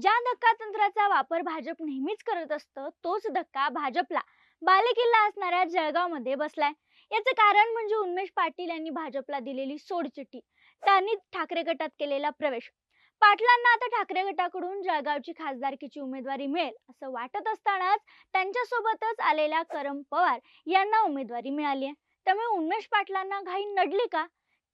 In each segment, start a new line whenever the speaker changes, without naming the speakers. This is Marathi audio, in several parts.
ज्या धक्का तंत्राचा वापर भाजप नेहमीच करत असतं तोच धक्का भाजपला बालेकिल्ला असणाऱ्या जळगावमध्ये बसलाय. याचं कारण म्हणजे उन्मेष पाटील यांनी भाजपला दिलेली सोडचिठ्ठी त्यांनी ठाकरे गटात केलेला प्रवेश. पाटलांना आता ठाकरे गटाकडून जळगावची खासदारकीची उमेदवारी मिळेल असं वाटत असतानाच त्यांच्यासोबतच आलेल्या करम पवार यांना उमेदवारी मिळाली आहे त्यामुळे उन्मेष पाटलांना घाई नडली का?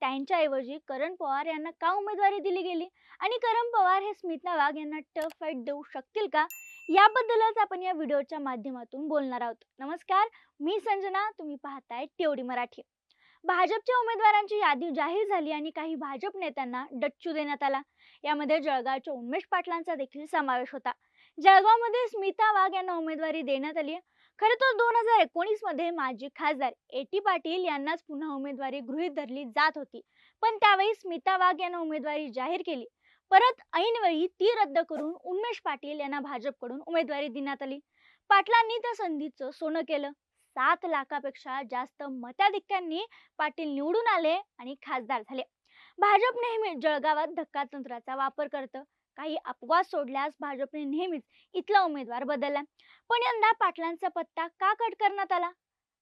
त्यांच्याऐवजी करण पवार यांना का उमेदवारी दिली गेली? आणि करण पवार हे स्मिता वाघ यांना टफ फाईट देऊ शकतील का? याबद्दलच आपण या व्हिडिओच्या माध्यमातून बोलणार आहोत. नमस्कार मी संजना तुम्ही पाहताय तेवढी मराठी. भाजपच्या उमेदवारांची यादी जाहीर झाली आणि काही भाजप नेत्यांना डच्चू देण्यात आला. यामध्ये जळगावच्या उमेश पाटलांचा देखील समावेश होता. जळगावमध्ये स्मिता वाघ यांना उमेदवारी देण्यात आली खरं तर दोन हजार एकोणीसमध्ये माजी खासदार ए टी पाटील यांनाच पुन्हा उमेदवारी गृहीत धरली जात होती. पण त्यावेळी स्मिता वाघ यांना उमेदवारी जाहीर केली. परत ऐनवेळी ती रद्द करून उन्मेष पाटील यांना भाजपकडून उमेदवारी देण्यात आली. पाटलांनी त्या संधीचं सोनं केलं. सात लाखापेक्षा जास्त मताधिक्यांनी पाटील निवडून आले आणि खासदार झाले. भाजप नेहमी जळगावात धक्का तंत्राचा वापर करतं. काही अपवाद सोडल्यास भाजपने नेहमीच इथला उमेदवार बदलला. पण यंदा पाटलांचा पत्ता का कट करण्यात आला?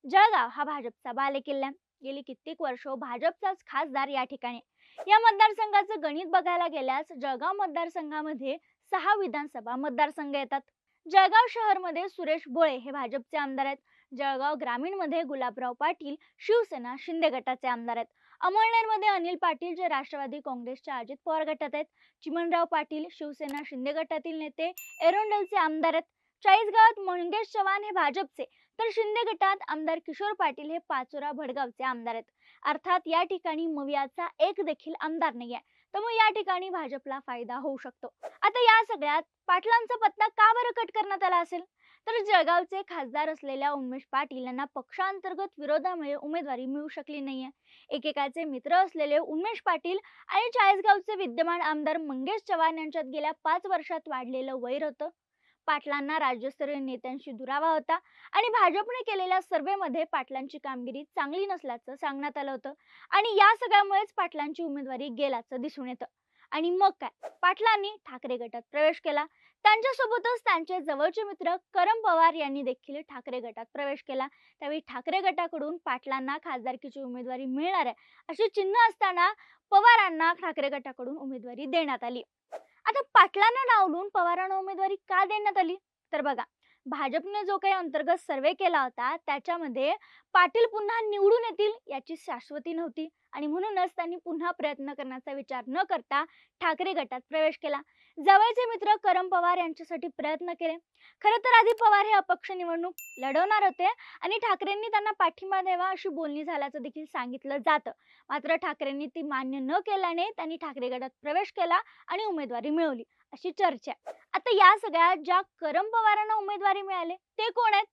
जळगाव हा भाजपचा बालेकिल्ला. गेली कित्येक वर्ष भाजपचाच खासदार या ठिकाणी. या मतदारसंघाचं गणित बघायला गेल्यास जळगाव मतदारसंघामध्ये सहा विधानसभा मतदारसंघ येतात. जळगाव शहरमध्ये सुरेश बोळे हे भाजपचे आमदार आहेत. जळगाव ग्रामीणमध्ये गुलाबराव पाटील शिवसेना शिंदे गटाचे आमदार आहेत. अमळनेरमध्ये अनिल पाटील जे राष्ट्रवादी काँग्रेसच्या अजित पवार गटात आहेत. चिमणराव पाटील शिवसेना शिंदे गटातील नेते एरोंडलचे आमदार आहेत. चाळीसगावात मंगेश चव्हाण हे भाजपचे तर शिंदे गटात आमदार किशोर पाटील हे पाचोरा भडगावचे आमदार आहेत. अर्थात या ठिकाणी मवियाचा एक देखील आमदार नाही आहे त्यामुळे या ठिकाणी भाजपला फायदा होऊ शकतो. आता या सगळ्यात पाटलांचा पत्ता का बरं कट करण्यात आला असेल? तर जळगावचे खासदार असलेल्या उमेश पाटील यांना पक्षांतर्गत विरोधामुळे उमेदवारी मिळू शकली नाहीये. एकेकाचे मित्र असलेले उमेश पाटील आणि चाळीसगावचे विद्यमान आमदार मंगेश चव्हाण यांच्यात गेल्या पाच वर्षात वाढलेलं वैर होतं. पाटलांना राज्यस्तरीय नेत्यांशी दुरावा होता आणि भाजपने केलेल्या सर्व्हेमध्ये पाटलांची कामगिरी चांगली नसल्याचं सांगण्यात आलं होतं आणि या सगळ्यामुळेच पाटलांची उमेदवारी गेल्याचं दिसून येतं. आणि मग काय? पाटलांनी ठाकरे गटात प्रवेश केला. त्यांच्यासोबतच त्यांचे जवळचे मित्र करम पवार यांनी देखील ठाकरे गटात प्रवेश केला. त्यावेळी ठाकरे गटाकडून पाटलांना खासदारकीची उमेदवारी मिळणार आहे अशी चिन्ह असताना पवारांना ठाकरे गटाकडून उमेदवारी देण्यात आली. आता पाटलांना डावलून पवारांना उमेदवारी का देण्यात आली? तर बघा भाजपने जो काही अंतर्गत सर्वे केला होता त्याच्यामध्ये पाटील पुन्हा निवडून येतील याची शाश्वती नव्हती. आणि म्हणूनच त्यांनी पुन्हा प्रयत्न करण्याचा विचार न करता ठाकरे गटात प्रवेश केला. जवळचे मित्र करम पवार यांच्यासाठी प्रयत्न केले. खरं तर आधी पवार हे अपक्ष निवडणूक लढवणार होते आणि ठाकरेंनी त्यांना पाठिंबा द्यावा अशी बोलणी झाल्याचं देखील सांगितलं जातं. मात्र ठाकरेंनी ती मान्य न केल्याने त्यांनी ठाकरे गटात प्रवेश केला आणि उमेदवारी मिळवली. अशी चर्चा आहे. आता या सगळ्या ज्या करम पवारांना उमेदवारी मिळाले ते कोण आहेत?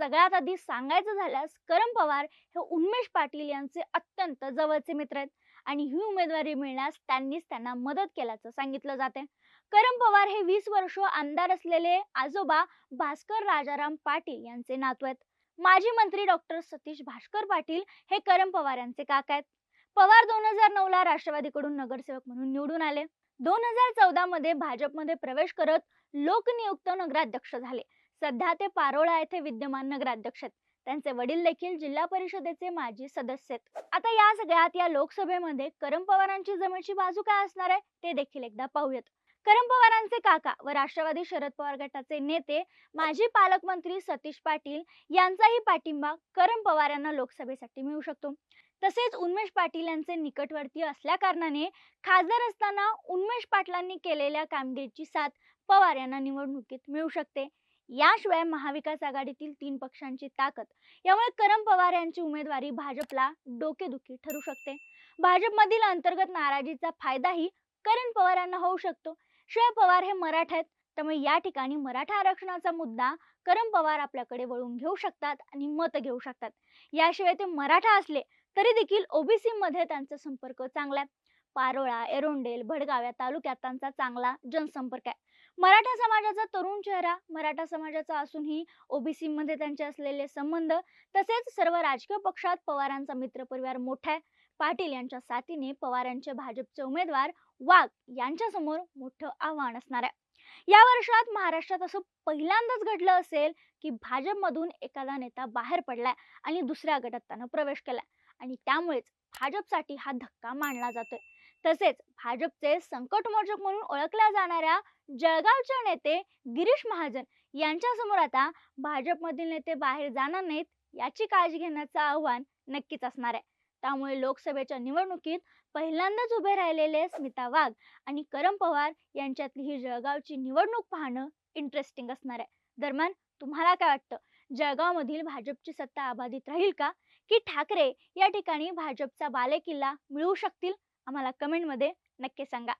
सगळ्यात आधी सांगायचं झाल्यास करम पवार हे उन्मेष पाटील यांचे अत्यंत जवळचे मित्र आहेत आणि ही उमेदवारी मिळण्यास त्यांनीच त्यांना मदत केल्याचं सांगितलं जाते करम पवार हे वीस वर्ष आमदार असलेले आजोबा भास्कर राजाराम पाटील यांचे नातू आहेत. माजी मंत्री डॉक्टर सतीश भास्कर पाटील हे करम पवार यांचे काका आहेत. पवार दोन हजार नऊ ला राष्ट्रवादीकडून नगरसेवक म्हणून निवडून आले. दोन हजार चौदा मध्ये भाजपमध्ये प्रवेश करत लोकनियुक्त नगराध्यक्ष झाले. सध्या ते पारोळा येथे विद्यमान नगराध्यक्ष आहेत. त्यांचे वडील देखील जिल्हा परिषदेचे माजी सदस्य आहेत. आता या सगळ्यात या लोकसभेमध्ये करम पवारांची जमेची बाजू काय असणार आहे ते देखील एकदा पाहूयात. करम पवारांचे काका व राष्ट्रवादी शरद पवार गटाचे नेते माजी पालकमंत्री सतीश पाटील यांचाही पाठिंबा करम पवार यांना लोकसभेसाठी मिळू शकतो. तसेच उन्मेष पाटील यांचे निकटवर्ती असल्या कारणाने खासदार असताना उन्मेष पाटलांनी केलेल्या कामगिरीची साथ पवार यांना निवडणुकीत मिळू शकते. याशिवाय महाविकास आघाडीतील तीन पक्षांची ताकद यामुळे करम पवार यांची उमेदवारी भाजपला डोकेदुखी ठरू शकते. भाजपमधील अंतर्गत नाराजीचा फायदाही करण पवार यांना होऊ शकतो. शिवाय पवार हे मराठा आहेत त्यामुळे या ठिकाणी मराठा आरक्षणाचा मुद्दा करम पवार आपल्याकडे वळून घेऊ शकतात आणि मत घेऊ शकतात. याशिवाय ते मराठा असले तरी देखील ओबीसी मध्ये त्यांचा संपर्क चांगला आहे. पारोळा एरोंडेल भडगाव या तालुक्यात त्यांचा चांगला जनसंपर्क आहे. मराठा समाजाचा तरुण चेहरा मराठा समाजाचा असूनही ओबीसी मध्ये त्यांचे असलेले संबंध तसेच सर्व राजकीय पक्षात पवारांचा मित्रपरिवार मोठा आहे. पाटील यांच्या साथीने पवारांचे भाजपचे उमेदवार वाघ यांच्यासमोर मोठं आव्हान असणार आहे. या वर्षात महाराष्ट्रात असं पहिल्यांदाच घडलं असेल की भाजपमधून एखादा नेता बाहेर पडलाय आणि दुसऱ्या गटात त्यानं प्रवेश केलाय. आणि त्यामुळेच भाजपसाठी हा धक्का मानला जातोय. तसेच भाजपचे संकटमोचक म्हणून ओळखल्या जाणाऱ्या जळगावचे नेते गिरीश महाजन यांच्यासमोर आता भाजपमधील नेते बाहेर जाणार नाहीत याची काळजी घेण्याचं आव्हान नक्कीच असणार आहे. त्यामुळे लोकसभेच्या निवडणुकीत पहिल्यांदाच उभे राहिलेले स्मिता वाघ आणि करम पवार यांच्यातली ही जळगावची निवडणूक पाहणं इंटरेस्टिंग असणार आहे. दरम्यान तुम्हाला काय वाटतं? जळगावमधील भाजपची सत्ता अबाधित राहील का? की ठाकरे या ठिकाणी भाजपचा बालेकिल्ला मिळवू शकतील? आम्हाला कमेंटमध्ये नक्की सांगा.